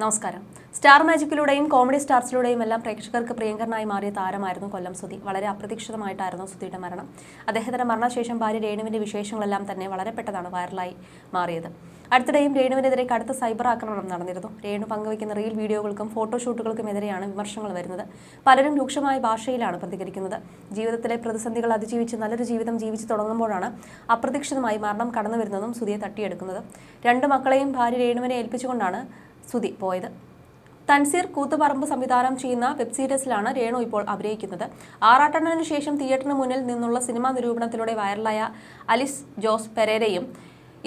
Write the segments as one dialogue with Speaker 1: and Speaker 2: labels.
Speaker 1: നമസ്കാരം. Star മാജിക്കിലൂടെയും comedy സ്റ്റാർസിലൂടെയും എല്ലാം പ്രേക്ഷകർക്ക് പ്രിയങ്കരനായി മാറിയ താരമായിരുന്നു കൊല്ലം സുധി. വളരെ അപ്രതീക്ഷിതമായിട്ടായിരുന്നു സുധിയുടെ മരണം. അദ്ദേഹത്തിന്റെ മരണശേഷം ഭാര്യ രേണുവിന്റെ വിശേഷങ്ങളെല്ലാം തന്നെ വളരെ പെട്ടതാണ് വൈറലായി മാറിയത്. അടുത്തിടെയും രേണുവിനെതിരെ കടുത്ത സൈബർ ആക്രമണം നടന്നിരുന്നു. രേണു പങ്കുവയ്ക്കുന്ന റീൽ വീഡിയോകൾക്കും ഫോട്ടോഷൂട്ടുകൾക്കും എതിരെയാണ് വിമർശനങ്ങൾ വരുന്നത്. പലരും രൂക്ഷമായ ഭാഷയിലാണ് പ്രതികരിക്കുന്നത്. ജീവിതത്തിലെ പ്രതിസന്ധികൾ അതിജീവിച്ച് നല്ലൊരു ജീവിതം ജീവിച്ചു തുടങ്ങുമ്പോഴാണ് അപ്രതീക്ഷിതമായി മരണം കടന്നു വരുന്നതും സുധിയെ തട്ടിയെടുക്കുന്നത്. രണ്ട് മക്കളെയും ഭാര്യ രേണുവിനെ ഏൽപ്പിച്ചുകൊണ്ടാണ് സുധി പോയത്. തൻസീർ കൂത്തുപറമ്പ് സംവിധാനം ചെയ്യുന്ന വെബ് സീരീസിലാണ് രേണു ഇപ്പോൾ അഭിനയിക്കുന്നത്. ആറാട്ടെണ്ണന് ശേഷം തിയേറ്ററിന് മുന്നിൽ നിന്നുള്ള സിനിമാ നിരൂപണത്തിലൂടെ വൈറലായ അലിസ് ജോസ് പെരേരയും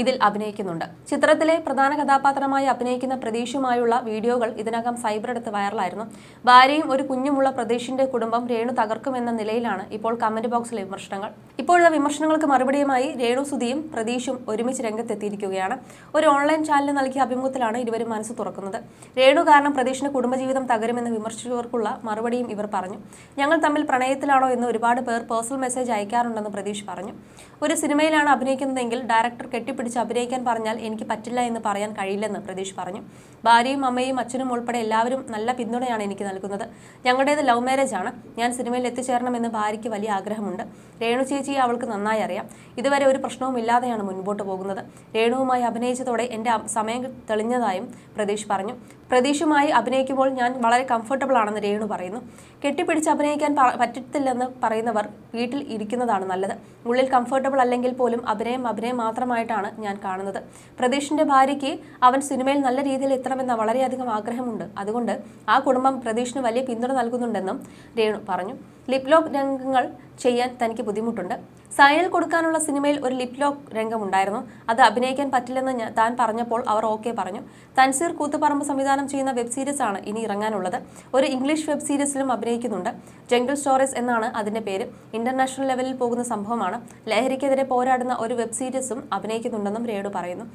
Speaker 1: ഇതിൽ അഭിനയിക്കുന്നുണ്ട്. ചിത്രത്തിലെ പ്രധാന കഥാപാത്രമായി അഭിനയിക്കുന്ന പ്രതീഷുമായുള്ള വീഡിയോകൾ ഇതിനകം സൈബർ എടുത്ത് വൈറലായിരുന്നു. ഭാര്യയും ഒരു കുഞ്ഞുമുള്ള പ്രതീഷിന്റെ കുടുംബം രേണു തകർക്കുമെന്ന നിലയിലാണ് ഇപ്പോൾ കമന്റ് ബോക്സിലെ വിമർശനങ്ങൾ. ഇപ്പോഴത്തെ വിമർശനങ്ങൾക്ക് മറുപടിയുമായി രേണു സുധിയും പ്രതീഷും ഒരുമിച്ച് രംഗത്തെത്തിയിരിക്കുകയാണ്. ഒരു ഓൺലൈൻ ചാനലിന് നൽകിയ അഭിമുഖത്തിലാണ് ഇരുവരും മനസ്സ് തുറക്കുന്നത്. രേണു കാരണം പ്രതീഷിന്റെ കുടുംബജീവിതം തകരുമെന്ന് വിമർശിച്ചവർക്കുള്ള മറുപടിയും ഇവർ പറഞ്ഞു. ഞങ്ങൾ തമ്മിൽ പ്രണയത്തിലാണോ എന്ന് ഒരുപാട് പേർ പേഴ്സണൽ മെസ്സേജ് അയക്കാറുണ്ടെന്ന് പ്രതീഷ് പറഞ്ഞു. ഒരു സിനിമയിലാണ് അഭിനയിക്കുന്നതെങ്കിൽ ഡയറക്ടർ കെട്ടിപ്പിടിച്ച് അഭിനയിക്കാൻ പറഞ്ഞാൽ എനിക്ക് പറ്റില്ല എന്ന് പറയാൻ കഴിയില്ലെന്ന് പ്രതീഷ് പറഞ്ഞു. ഭാര്യയും അമ്മയും അച്ഛനും ഉൾപ്പെടെ എല്ലാവരും നല്ല പിന്തുണയാണ് എനിക്ക് നൽകുന്നത്. ഞങ്ങളുടേത് ലവ് മാരേജ് ആണ്. ഞാൻ സിനിമയിൽ എത്തിച്ചേരണമെന്ന് ഭാര്യയ്ക്ക് വലിയ ആഗ്രഹമുണ്ട്. രേണു ചേച്ചിയെ അവൾക്ക് നന്നായി അറിയാം. ഇതുവരെ ഒരു പ്രശ്നവും ഇല്ലാതെയാണ് മുൻപോട്ട് പോകുന്നത്. രേണുവുമായി അഭിനയിച്ചതോടെ എന്റെ സമയം തെളിഞ്ഞതായും പ്രതീഷ് പറഞ്ഞു. പ്രതീഷുമായി അഭിനയിക്കുമ്പോൾ ഞാൻ വളരെ കംഫർട്ടബിൾ ആണെന്ന് രേണു പറയുന്നു. കെട്ടിപ്പിടിച്ച് അഭിനയിക്കാൻ പറ്റത്തില്ലെന്ന് പറയുന്നവർ വീട്ടിൽ ഇരിക്കുന്നതാണ് നല്ലത്. ഉള്ളിൽ കംഫർട്ടബിൾ അല്ലെങ്കിൽ പോലും അഭിനയം അഭിനയം മാത്രമായിട്ടാണ് ഞാൻ കാണുന്നത്. പ്രതീഷിന്റെ ഭാര്യയ്ക്ക് അവൻ സിനിമയിൽ നല്ല രീതിയിൽ എത്തണമെന്ന വളരെയധികം ആഗ്രഹമുണ്ട്. അതുകൊണ്ട് ആ കുടുംബം പ്രതീഷിന് വലിയ പിന്തുണ നൽകുന്നുണ്ടെന്നും രേണു പറഞ്ഞു. ലിപ്ലോക് രംഗങ്ങൾ ചെയ്യാൻ തനിക്ക് ബുദ്ധിമുട്ടുണ്ട്. സൈനിൽ കൊടുക്കാനുള്ള സിനിമയിൽ ഒരു ലിപ് ലോക്ക് രംഗമുണ്ടായിരുന്നു. അത് അഭിനയിക്കാൻ പറ്റില്ലെന്ന് താൻ പറഞ്ഞപ്പോൾ അവർ ഓക്കെ പറഞ്ഞു. തൻസീർ കൂത്തുപറമ്പ് സംവിധാനം ചെയ്യുന്ന വെബ് സീരീസ് ആണ് ഇനി ഇറങ്ങാനുള്ളത്. ഒരു ഇംഗ്ലീഷ് വെബ് സീരീസിലും അഭിനയിക്കുന്നുണ്ട്. ജംഗിൾ സ്റ്റോറീസ് എന്നാണ് അതിന്റെ പേര്. ഇന്റർനാഷണൽ ലെവലിൽ പോകുന്ന സംഭവമാണ്. ലഹരിക്കെതിരെ പോരാടുന്ന ഒരു വെബ് സീരീസും അഭിനയിക്കുന്നുണ്ടെന്നും രേഡു പറയുന്നു.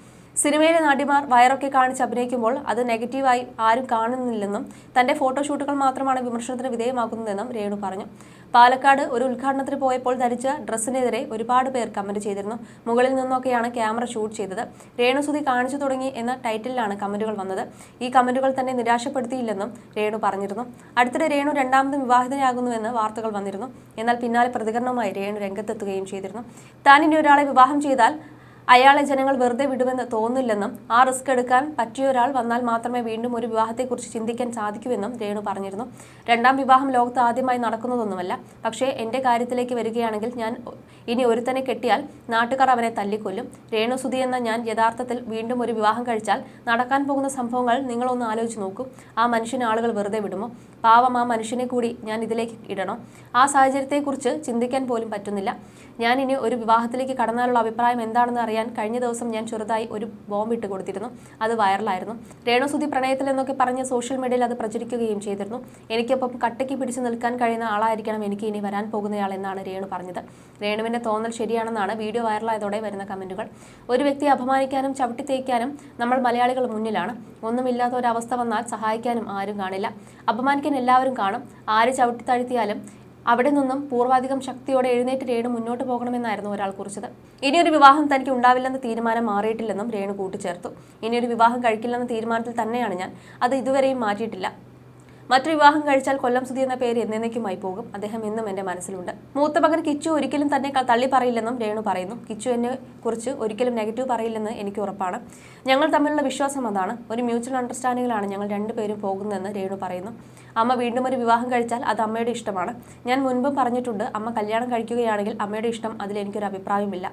Speaker 1: സിനിമയിലെ നടിമാർ വയറൊക്കെ കാണിച്ച് അഭിനയിക്കുമ്പോൾ അത് നെഗറ്റീവായി ആരും കാണുന്നില്ലെന്നും തന്റെ ഫോട്ടോഷൂട്ടുകൾ മാത്രമാണ് വിമർശനത്തിന് വിധേയമാകുന്നതെന്നും രേണു പറഞ്ഞു. പാലക്കാട് ഒരു ഉദ്ഘാടനത്തിന് പോയപ്പോൾ ധരിച്ച ഡ്രസ്സിനെതിരെ ഒരുപാട് പേർ കമന്റ് ചെയ്തിരുന്നു. മുകളിൽ നിന്നൊക്കെയാണ് ക്യാമറ ഷൂട്ട് ചെയ്തത്. രേണുസുതി കാണിച്ചു തുടങ്ങി എന്ന ടൈറ്റിലാണ് കമന്റുകൾ വന്നത്. ഈ കമന്റുകൾ തന്നെ നിരാശപ്പെടുത്തിയില്ലെന്നും രേണു പറഞ്ഞിരുന്നു. അടുത്തിടെ രേണു രണ്ടാമതും വിവാഹിതയാകുന്നുവെന്ന് വാർത്തകൾ വന്നിരുന്നു. എന്നാൽ പിന്നാലെ പ്രതികരണവുമായി രേണു രംഗത്തെത്തുകയും ചെയ്തിരുന്നു. താൻ ഇനി ഒരാളെ വിവാഹം ചെയ്താൽ അയാളെ ജനങ്ങൾ വെറുതെ വിടുമെന്ന് തോന്നില്ലെന്നും ആ റിസ്ക് എടുക്കാൻ പറ്റിയ ഒരാൾ വന്നാൽ മാത്രമേ വീണ്ടും ഒരു വിവാഹത്തെക്കുറിച്ച് ചിന്തിക്കാൻ സാധിക്കൂവെന്നും രേണു പറഞ്ഞിരുന്നു. രണ്ടാം വിവാഹം ലോകത്ത് ആദ്യമായി നടക്കുന്നതൊന്നുമല്ല. പക്ഷേ എന്റെ കാര്യത്തിലേക്ക് വരികയാണെങ്കിൽ ഞാൻ ഇനി ഒരുത്തനെ കെട്ടിയാൽ നാട്ടുകാർ അവനെ തല്ലിക്കൊല്ലും. രേണു സുധി എന്ന ഞാൻ യഥാർത്ഥത്തിൽ വീണ്ടും ഒരു വിവാഹം കഴിച്ചാൽ നടക്കാൻ പോകുന്ന സംഭവങ്ങൾ നിങ്ങളൊന്ന് ആലോചിച്ച് നോക്കൂ. ആ മനുഷ്യനെ ആളുകൾ വെറുതെ വിടുമോ? പാവം ആ മനുഷ്യനെ കൂടി ഞാൻ ഇതിലേക്ക് ഇടണോ? ആ സാഹചര്യത്തെക്കുറിച്ച് ചിന്തിക്കാൻ പോലും പറ്റുന്നില്ല. ഞാൻ ഇനി ഒരു വിവാഹത്തിലേക്ക് കടന്നാലുള്ള അഭിപ്രായം എന്താണെന്ന് അറിയാൻ കഴിഞ്ഞ ദിവസം ഞാൻ ചെറുതായി ഒരു ബോംബ് ഇട്ട് കൊടുത്തിരുന്നു. അത് വൈറലായിരുന്നു രേണുസുതി പ്രണയത്തിൽ എന്നൊക്കെ പറഞ്ഞ് സോഷ്യൽ മീഡിയയിൽ അത് പ്രചരിക്കുകയും ചെയ്തിരുന്നു. എനിക്കൊപ്പം കട്ടയ്ക്ക് പിടിച്ച് നിൽക്കാൻ കഴിയുന്ന ആളായിരിക്കണം എനിക്ക് ഇനി വരാൻ പോകുന്നയാൾ എന്നാണ് രേണു പറഞ്ഞത്. രേണുവിന്റെ തോന്നൽ ശരിയാണെന്നാണ് വീഡിയോ വൈറലായതോടെ വരുന്ന കമന്റുകൾ ഒരു വ്യക്തിയെ അപമാനിക്കാനും ചവിട്ടി തേക്കാനും നമ്മൾ മലയാളികൾ മുന്നിലാണ്. ഒന്നുമില്ലാത്ത ഒരവസ്ഥ വന്നാൽ സഹായിക്കാനും ആരും കാണില്ല. അപമാനിക്കാൻ എല്ലാവരും കാണും. ആര് ചവിട്ടി താഴ്ത്തിയാലും അവിടെ നിന്നും പൂർവാധികം ശക്തിയോടെ എഴുന്നേറ്റ് രേണു മുന്നോട്ട് പോകണമെന്നായിരുന്നു ഒരാൾ കുറിച്ചത്. ഇനിയൊരു വിവാഹം തനിക്ക് ഉണ്ടാവില്ലെന്ന തീരുമാനം മാറിയിട്ടില്ലെന്നും രേണു കൂട്ടിച്ചേർത്തു. ഇനിയൊരു വിവാഹം കഴിക്കില്ലെന്ന തീരുമാനത്തിൽ തന്നെയാണ് ഞാൻ. അത് ഇതുവരെയും മാറ്റിയിട്ടില്ല. മറ്റൊരു വിവാഹം കഴിച്ചാൽ കൊല്ലം സുധി എന്ന പേര് എന്നേക്കുമായി പോകും. അദ്ദേഹം ഇന്നും എന്റെ മനസ്സിലുണ്ട്. മൂത്ത മകൻ കിച്ചു ഒരിക്കലും തന്നെ തള്ളി പറയില്ലെന്നും രേണു പറയുന്നു. കിച്ചു എന്നെ കുറിച്ച് ഒരിക്കലും നെഗറ്റീവ് പറയില്ലെന്ന് എനിക്ക് ഉറപ്പാണ്. ഞങ്ങൾ തമ്മിലുള്ള വിശ്വാസം അതാണ്. ഒരു മ്യൂച്വൽ അണ്ടർസ്റ്റാൻഡിങ്ങിലാണ് ഞങ്ങൾ രണ്ടുപേരും പോകുന്നതെന്ന് രേണു പറയുന്നു. അമ്മ വീണ്ടും ഒരു വിവാഹം കഴിച്ചാൽ അത് അമ്മയുടെ ഇഷ്ടമാണ്. ഞാൻ മുൻപും പറഞ്ഞിട്ടുണ്ട് അമ്മ കല്യാണം കഴിക്കുകയാണെങ്കിൽ അമ്മയുടെ ഇഷ്ടം അതിൽ എനിക്കൊരു അഭിപ്രായമില്ല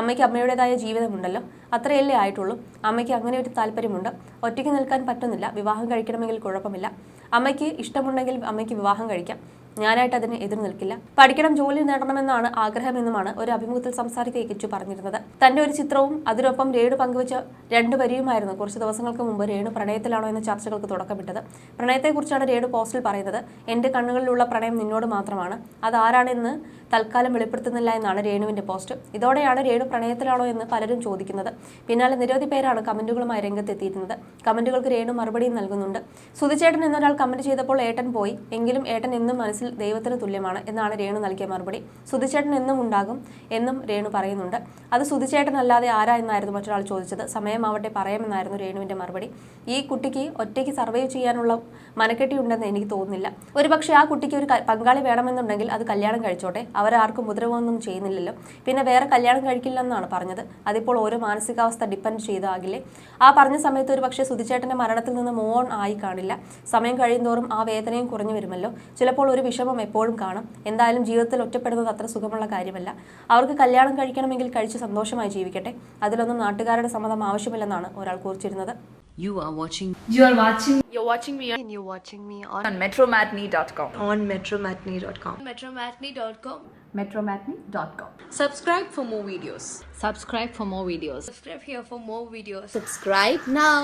Speaker 1: അമ്മയ്ക്ക് അമ്മയുടേതായ ജീവിതമുണ്ടല്ലോ. അത്രയല്ലേ ആയിട്ടുള്ളൂ. അമ്മയ്ക്ക് അങ്ങനെ ഒരു താല്പര്യമുണ്ട്. ഒറ്റയ്ക്ക് നിൽക്കാൻ പറ്റുന്നില്ല. വിവാഹം കഴിക്കണമെങ്കിൽ കുഴപ്പമില്ല. അമ്മയ്ക്ക് ഇഷ്ടമുണ്ടെങ്കിൽ അമ്മയ്ക്ക് വിവാഹം കഴിക്കാം. ഞാനായിട്ട് അതിന് എതിർ നിൽക്കില്ല. പഠിക്കണം ജോലി നേടണമെന്നാണ് ആഗ്രഹമെന്നുമാണ് ഒരു അഭിമുഖത്തിൽ സംസാരിക്കുക കിച്ചു പറഞ്ഞിരുന്നത്. തന്റെ ഒരു ചിത്രവും അതിനൊപ്പം രേണു പങ്കുവച്ച രണ്ട് വരിയുമായിരുന്നു കുറച്ച് ദിവസങ്ങൾക്ക് മുമ്പ് രേണു പ്രണയത്തിലാണോ എന്ന ചർച്ചകൾക്ക് തുടക്കമിട്ടത്. പ്രണയത്തെക്കുറിച്ചാണ് രേണു പോസ്റ്റിൽ പറയുന്നത്. എന്റെ കണ്ണുകളിലുള്ള പ്രണയം നിന്നോട് മാത്രമാണ്. അത് ആരാണെന്ന് തൽക്കാലം വെളിപ്പെടുത്തുന്നില്ല എന്നാണ് രേണുവിന്റെ പോസ്റ്റ്. ഇതോടെയാണ് രേണു പ്രണയത്തിലാണോ എന്ന് പലരും ചോദിക്കുന്നത്. പിന്നാലെ നിരവധി പേരാണ് കമന്റുകളുമായി രംഗത്തെത്തിയിരുന്നത്. കമന്റുകൾക്ക് രേണു മറുപടിയും നൽകുന്നുണ്ട്. സുധിച്ചേട്ടൻ എന്നൊരാൾ കമന്റ് ചെയ്തപ്പോൾ ഏട്ടൻ പോയി. എങ്കിലും ഏട്ടൻ എന്നും മനസ്സിൽ മനസ്സിൽ ദൈവത്തിന് തുല്യമാണ് എന്നാണ് രേണു നൽകിയ മറുപടി. സുധിച്ചേട്ടൻ എന്നും ഉണ്ടാകും എന്നും രേണു പറയുന്നുണ്ട്. അത് സുധിച്ചേട്ടനല്ലാതെ ആരാ എന്നായിരുന്നു മറ്റൊരാൾ ചോദിച്ചത്. സമയമാവട്ടെ പറയാമെന്നായിരുന്നു രേണുവിന്റെ മറുപടി. ഈ കുട്ടിക്ക് ഒറ്റയ്ക്ക് സർവൈവ് ചെയ്യാനുള്ള മനക്കെട്ടി ഉണ്ടെന്ന് എനിക്ക് തോന്നുന്നില്ല. ഒരുപക്ഷെ ആ കുട്ടിക്ക് ഒരു പങ്കാളി വേണമെന്നുണ്ടെങ്കിൽ അത് കല്യാണം കഴിച്ചോട്ടെ. അവരാർക്കും ഉപദ്രവമൊന്നും ചെയ്യുന്നില്ലല്ലോ. പിന്നെ വേറെ കല്യാണം കഴിക്കില്ലെന്നാണ് പറഞ്ഞത്. അതിപ്പോൾ ഓരോ മാനസികാവസ്ഥ ഡിപ്പെൻഡ് ചെയ്താകില്ലേ? ആ പറഞ്ഞ സമയത്ത് ഒരു പക്ഷേ സുധിച്ചേട്ടന്റെ മരണത്തിൽ നിന്ന് മൂവ് ഓൺ ആയി കാണില്ല. സമയം കഴിയുന്തോറും ആ വേദനയും കുറഞ്ഞു വരുമല്ലോ. ചിലപ്പോൾ ഒരു വിഷമം എപ്പോഴും കാണും എന്തായാലും ജീവിതത്തിൽ ഒറ്റപ്പെടുന്നത് അത്ര സുഖമുള്ള കാര്യമല്ല അവർക്ക് കല്യാണം കഴിക്കണമെങ്കിൽ കഴിച്ച് സന്തോഷമായി ജീവിക്കട്ടെ അതിലൊന്നും നാട്ടുകാരുടെ സമ്മതം ആവശ്യമില്ലെന്നാണ് ഒരാൾ കുറിച്ചിരുന്നത്
Speaker 2: You are watching
Speaker 3: You are watching
Speaker 4: You're watching me and you're watching me on,
Speaker 3: on metromatney.com.
Speaker 4: on metromatney.com.
Speaker 3: Metromatney.com.
Speaker 4: Metromatney.com.
Speaker 2: subscribe for more videos
Speaker 4: Subscribe for more videos.
Speaker 3: Subscribe here for more videos.
Speaker 4: Subscribe now.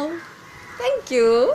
Speaker 4: Thank you.